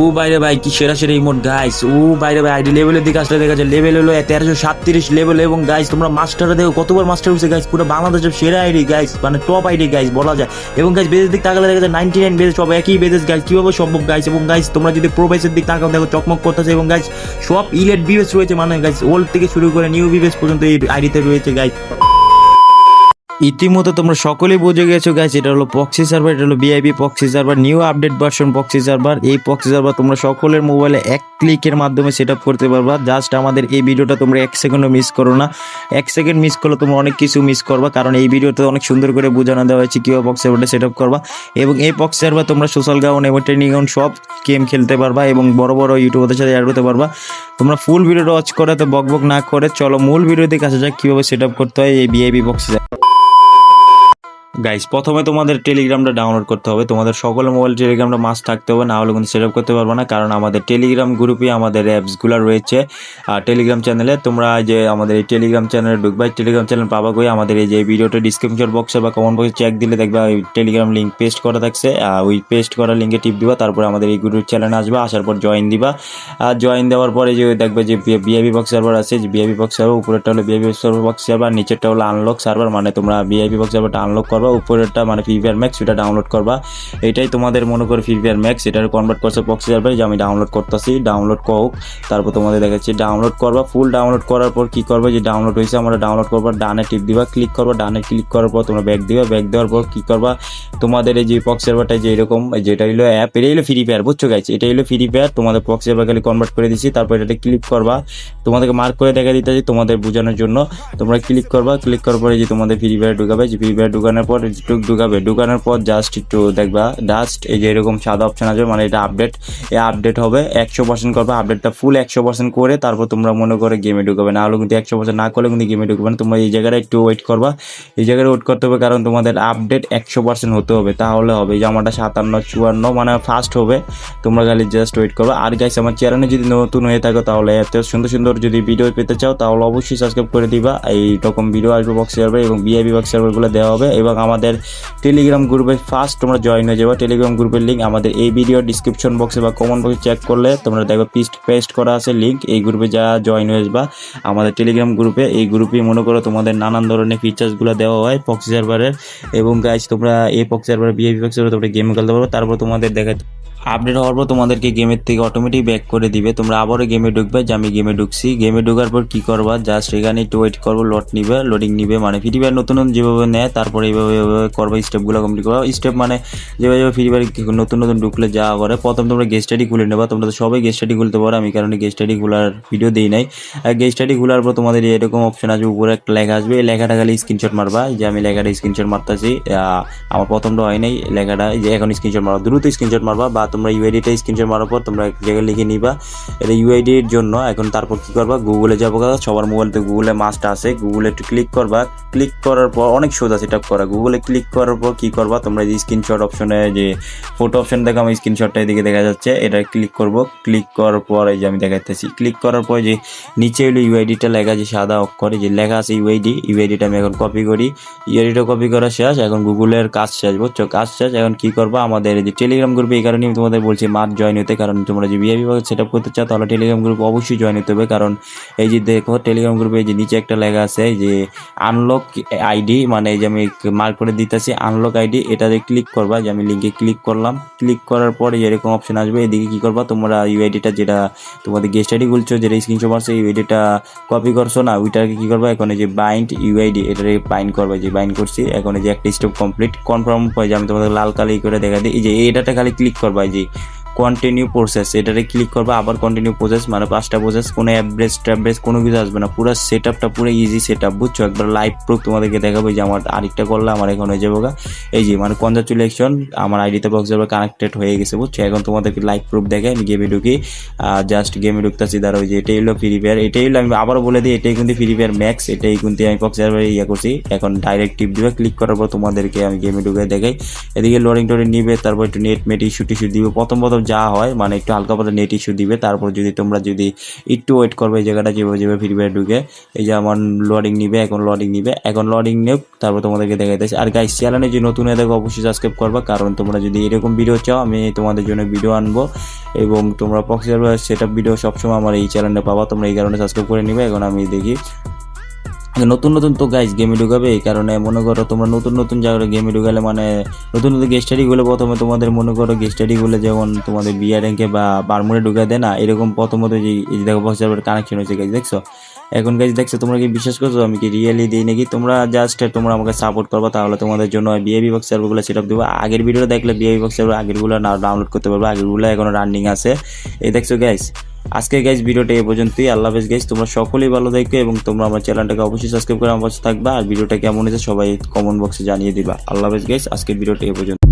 ও বাইরে ভাই, কি সেরা সেরা ইমোট গাইস ও বাইরে ভাই আইডি লেভেলের দিকে আসলে দেখা যায় লেভেল হলো তেরোশো সাতত্রিশ লেভেল এবং গাইস তোমরা মাস্টারে দেখো, কতবার মাস্টার হয়েছে গাইস পুরো বাংলাদেশের সেরা আইডি গাইস মানে টপ আইডি গাইস বলা যায়। এবং গাইস বেজের দিক তাকালে দেখা যায় নাইনটি নাইন বেজে সব একই বেজেস গাইস কীভাবে সম্ভব গাইস এবং গাইস তোমরা যদি প্রো বেসের দিক তাকাও, দেখো, চকমক করতেছে এবং গাইস সব ইলেট বিবেস রয়েছে মানে গাইস ওল্ড থেকে শুরু করে নিউ বিবেস পর্যন্ত এই আইডিতে রয়েছে গাইস ইতিমধ্যে তোমরা সকলেই বুঝে গেছো গাইস এটা হলো পক্সি সার্ভার এটা হলো VIP proxy server new update version proxy server এই পক্সি সার্ভার তোমরা সকলের মোবাইলে এক ক্লিকের মাধ্যমে সেট করতে পারবা। জাস্ট আমাদের এই ভিডিওটা তোমরা এক সেকেন্ডও মিস করো না। এক সেকেন্ড মিস করলে তোমরা অনেক কিছু মিস করবা, কারণ এই ভিডিওতে অনেক সুন্দর করে বোঝানো দেওয়া হয়েছে কীভাবে পক্স সার্ভারটা সেট করবা। এবং এই পক্স সার্ভার তোমরা সোশ্যাল গাউন এবং ট্রেনিং গাউন সব গেম খেলতে পারবা, এবং বড় বড় ইউটিউবারদের সাথে অ্যাড হতে পারবা। তোমরা ফুল ভিডিওটা ওয়াচ করে, তো বক বক না করে, চলো মূল ভিডিও দিকে আসা যাক কীভাবে সেট করতে হয় এই বিআইপি বক্স গাইস প্রথমে তোমাদের টেলিগ্রামটা ডাউনলোড করতে হবে। তোমাদের সকল মোবাইল টেলিগ্রামটা মাস্ট থাকতে হবে না হলে কিন্তু সেট করতে পারবে না, কারণ আমাদের টেলিগ্রাম গ্রুপে আমাদের অ্যাপসগুলো রয়েছে। আর টেলিগ্রাম চ্যানেলে তোমরা যে আমাদের এই টেলিগ্রাম চ্যানেলে ঢুকবে টেলিগ্রাম চ্যানেল পাবা কই? আমাদের এই যে ভিডিওটা ডিসক্রিপশন বক্সে বা কমেন্ট বক্সে চেক দিলে দেখবা ওই টেলিগ্রাম লিঙ্ক পেস্ট করা থাকছে। আর ওই পেস্ট করা লিঙ্কে টিপ দিবা, তারপরে আমাদের এই গ্রুপ চ্যানেলে আসবে, আসার পর জয়েন দিবা। আর জয়েন দেওয়ার পরে যে দেখবে যে বিআইপি বক্স সার্ভার আছে, যে বিআইপি বক্স সার্ভার উপরেরটা হলো বিআইপি সার্ভার বক্স সার্ভার নিচেরটা হলো আনলক সার্ভার মানে তোমরা বিআইপি বক্স সার্ভারটা আনলক করবা। উপরেরটা মানে ফ্রি ফায়ার ম্যাক্স সেটা ডাউনলোড করবা। এটাই তোমাদের মনে করে ফ্রি ফায়ার ম্যাক্স এটা কনভার্ট করছে বক্স সার্ভারে যে আমি ডাউনলোড করতেছি ডাউনলোড হোক তারপর তোমাদের দেখাচ্ছি ডাউনলোড করবা ফুল ডাউনলোড করার পর কি করবে, যে ডাউনলোড হয়েছে, আমরা ডাউনলোড করবা, ডানে টিপ দিবা ক্লিক করবা, ডানে ক্লিক করার পর তোমরা ব্যাক দিবা ব্যাক দেওয়ার পর কি করবা, তোমাদের এই যে পক্স সার্ভারটা যে এরকম যেটা হলো অ্যাপ এটা হলো ফ্রি ফায়ার বুঝছ গাইছে এটা হলো ফ্রি ফায়ার তোমাদের পক্স সার্ভার খালি কনভার্ট করে দিচ্ছি তারপর এটাতে ক্লিক করবা। তোমাদেরকে মার্ক করে দেখা দিতেছি তোমাদের বোঝানোর জন্য। তোমরা ক্লিক করবা ক্লিক করার পরে যে তোমাদের ফ্রি ফায়ার ঢুকাবে, যে ফ্রি ফায়ার ঢুকানোর পর একটু ঢুকাবে। ঢুকানোর পর জাস্ট একটু দেখবা জাস্ট এই যে এরকম সাদা অপশন আসবে মানে এটা আপডেট এই আপডেট হবে, একশো পার্সেন্ট করবে আপডেটটা ফুল একশো পার্সেন্ট করে তারপর তোমরা মনে করে গেমে ঢুকাবে। না হলে কিন্তু একশো পার্সেন্ট না করলে কিন্তু গেমে ঢুকবে না। তোমরা এই জায়গাটা একটু ওয়েট করবা। এই জায়গায় ওয়েট করতে হবে কারণ তোমাদের আপডেট একশো পার্সেন্ট হতে হবে। তাহলে হবে জামাটা সাতান্ন, চুয়ান্ন মানে ফাস্ট হবে, তোমরা খালি জাস্ট ওয়েট করবে। আর গাইস আমার চ্যানেলে যদি নতুন হয়ে থাকো, তাহলে এত সুন্দর সুন্দর যদি ভিডিও পেতে চাও, তাহলে অবশ্যই সাবস্ক্রাইব করে দিবা। এই রকম ভিডিও আসবে বক্স সার্ভার এবং বিআইবি বক্স সার্ভারগুলো দেওয়া হবে এবং আমাদের টেলিগ্রাম গ্রুপে ফার্স্ট তোমরা জয়েন হয়ে যাবে। টেলিগ্রাম গ্রুপের লিঙ্ক আমাদের এই ভিডিও ডিসক্রিপশন বক্সে বা কমেন্ট বক্সে চেক করলে তোমরা দেখবে পিস্ট পেস্ট করা আছে লিঙ্ক এই গ্রুপে যা জয়েন হয়ে যাবা, আমাদের টেলিগ্রাম গ্রুপে এই গ্রুপে মনে করো তোমাদের নানান ধরনের ফিচার্সগুলো দেওয়া হয় পক্স সার্ভারের এবং গাইজ তোমরা এই proxy server VIP proxy server তোমরা গেম খেলতে পারো। তারপর তোমাদের দেখা আপডেট হওয়ার পর তোমাদেরকে গেমের থেকে অটোমেটিক ব্যাক করে দিবে। তোমরা আবারও গেমে ঢুকবে, যে আমি গেমে ঢুকছি। গেমে ঢোকার পর কি করবা? জাস্ট এখানে একটু ওয়েট করব লোড নিবে লোডিং নিবে মানে ফ্রি নতুন যেভাবে নেয়, তারপরে এইভাবে এইভাবে করবা স্টেপগুলো কমপ্লিট করবা। স্টেপ মানে যেভাবে যেভাবে ফ্রি ফায়ার নতুন নতুন ঢুকলে যা করে, প্রথম তোমরা গেস্ট আইডি খুলে নেবা। তোমরা তো সবাই গেস্ট আইডি খুলতে পারো, আমি কারণে গেস্ট আইডি খোলার ভিডিও দিই নাই। আর গেস্ট আইডি খোলার পর তোমাদের এরকম অপশন আসবে উপরে একটা লেখা আসবে, এই লেখাটা খালি স্ক্রিনশট মারবা। যে আমি লেখাটা স্ক্রিনশট মারতেছি আমার প্রথমটা হয় নাই লেখাটা যে এখন স্ক্রিনশট মারবা। দ্রুত স্ক্রিনশট মারবা বা তোমরা ইউআইডিটা স্ক্রিনশট মারার পর তোমরা এক জায়গায় লিখে নিবা। এটা ইউআইডির জন্য এখন তারপর কি করবা? গুগলে যাব সবার মোবাইলতে গুগলে মাস্ট আছে গুগলে একটু ক্লিক করবা। ক্লিক করার পর অনেক সোজা সেট আপ করা। গুগলে ক্লিক করার পর কি করবা? তোমরা যে স্ক্রিনশট অপশনে যে ফটো অপশন দেখো, আমি স্ক্রিনশটটা এদিকে দেখা যাচ্ছে, এটা ক্লিক করব। ক্লিক করার পর এই যে আমি দেখাইতেছি ক্লিক করার পর যে নিচে হলো ইউআইডিটা লেখা যে সাদা অক্ষরে, যে লেখা আছে ইউআইডি ইউআইডিটা আমি এখন কপি করি। ইউআইডিটা কপি করা শেষ, এখন গুগলের কাজ শেষ, বুঝছ? কাজ শেষ, এখন কি করবা? আমাদের যে টেলিগ্রাম গ্রুপে এই কারণে আমি তোমাদের বলছি মাঠ জয়েন হতে, কারণ তোমরা যে বিআইপি সেট আপ করতে চাও, তাহলে টেলিগ্রাম গ্রুপ অবশ্যই জয়েন হতে হবে, কারণ এই যে দেখো টেলিগ্রাম গ্রুপে যে নিচে একটা লেখা আছে যে আনলক আইডি মানে এই যে আমি মার্ক করে দিতেছি আনলক আইডি এটাতে ক্লিক করবা, যে আমি লিঙ্কে ক্লিক করলাম। ক্লিক করার পরে যেরকম অপশন আসবে, এদিকে কি করবা, তোমরা ইউআইডিটা যেটা তোমাদের গেস্ট আইডি খুলছো যেটা স্ক্রিনশট মারছো ইউআইডিটা কপি করছ না, ওইটাকে কি করবা, এখন যে বাইন্ড ইউআইডি এটাকে বাইন্ড করবা, যে বাইন্ড করছি, এখন যে একটা স্টেপ কমপ্লিট কনফার্ম হয়ে যে আমি তোমাদের লাল কালি করে দেখা দিই, এই যে এটাতে খালি ক্লিক করবা যে কন্টিনিউ প্রসেস এটাতে ক্লিক করবে, আবার কন্টিনিউ প্রসেস মানে পাঁচটা প্রসেস কোনো অ্যাভরেজ ট্যাভরেজ কোনো কিছু আসবে না। পুরো সেট আপটা পুরো ইজি সেট আপ বুঝছ? একবার লাইভ প্রুফ তোমাদেরকে দেখাবো যে আমার আরেকটা করলে আমার এখন হয়ে যাব। এই যে মানে কনজাচুলেশন আমার আইডিতে বক্স যাবে কানেক্টেড হয়ে গেছে, বুঝছ? এখন তোমাদেরকে লাইভ প্রুফ দেখে আমি গেমে ঢুকি জাস্ট গেমে ঢুকতেছি দাঁড়া ওই যে, এটাই হলো ফ্রি ফায়ার এটাই হলো আমি আবারও বলে দিই, এটাই কিন্তু ফ্রি ফায়ার ম্যাক্স এটাই কিন্তু আমি বক্স ইয়ে করছি। এখন ডাইরেক্ট টিপ দিবে ক্লিক করার পর তোমাদেরকে আমি গেমে ঢুকে দেখাই। এদিকে লোডিং টোডিং নিবে, তারপর একটু নেট মেট ইস্যু টিস্যু দিবে। প্রথম প্রথম যা হয় মানে একটু হালকা পাতলা নেট ইস্যু দিবে। তারপর যদি তোমরা যদি একটু ওয়েট করবে এই জায়গাটা যেভাবে যেভাবে ফ্রি ফায়ার ঢুকে, এই যে আমার লোডিং নিবে, এখন লোডিং নিবে, এখন লোডিং নেব তারপর তোমাদেরকে দেখাইতেছি আর গাইস চ্যানেলে যে নতুন হয়ে দেখো অবশ্যই সাবস্ক্রাইব করবা, কারণ তোমরা যদি এরকম ভিডিও চাও, আমি তোমাদের জন্য ভিডিও আনব এবং তোমরা সার্ভার সেট ভিডিও সবসময় আমার এই চ্যানেলে পাবা। তোমরা এই কারণে সাবস্ক্রাইব করে নিবে, এখন আমি দেখি নতুন নতুন তো গাইজ গেমে ঢুকাবে, এই কারণে মনে করো তোমরা নতুন নতুন জায়গায় গেমে ঢুকালে মানে নতুন নতুন গেস্টগুলো প্রথমে তোমাদের মনে করো গেস্টগুলো যেমন তোমাদের বিয়ার র্যাঙ্কে বা বারমুড়ে ঢুকা দেয় না, এরকম প্রথমত যে দেখো বক্স সার্ভার কানেকশন হয়েছে গাইজ দেখছ? এখন গাইজ দেখছ, তোমরা কি বিশ্বাস করছ? আমি কি রিয়েলি দিই নাকি? তোমরা জাস্ট তোমরা আমাকে সাপোর্ট করবা, তাহলে তোমাদের জন্য বিএবি বক্স সার্ভারগুলো সেট আপ দেবো। আগের ভিডিও দেখলে বিএবি বক্স সার্ভার আগেরগুলো না ডাউনলোড করতে পারব, আগেরগুলো এখনও রানিং আছে। এই দেখছ গাইজ আজকে গাইজ ভিডিওটা এ পর্যন্তই। আল্লাহ হাফেজ গাইজ তোমরা সকলেই ভালো থাকবে এবং তোমরা আমার চ্যানেলটাকে অবশ্যই সাবস্ক্রাইব করে আমার পাশে থাকবা। আর ভিডিওটা কেমন হয়েছে সবাই কমেন্ট বক্সে জানিয়ে দিবা। আল্লাহ হাফেজ গাইজ আজকে ভিডিওটা এ পর্যন্ত।